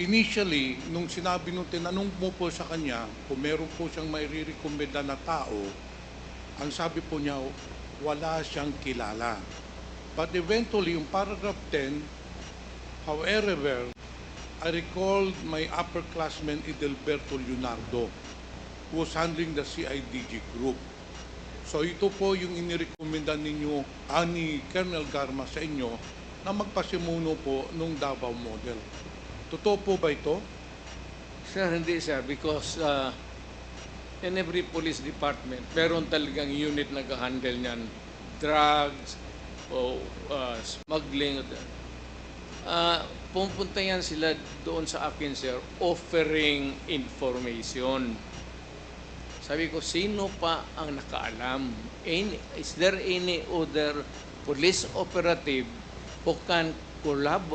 initially, nung sinabi nung tinanong mo po sa kanya kung meron po siyang may rirekomenda na tao, ang sabi po niya, wala siyang kilala. But eventually, yung paragraph 10, however, I recalled my upperclassman Edelberto Leonardo who was handling the CIDG group. So ito po yung inirekomenda ninyo ani Colonel Garma sa inyo na magpasimuno po nung Davao model. Totoo po ba ito? Sir, hindi sir, because uh, in every police department, meron talagang unit na handle niyan. Drugs, o uh, smuggling. Uh, pupunta yan sila doon sa akin, sir, offering information. Sabi ko, sino pa ang nakaalam? Any, is there any other police operative who can collab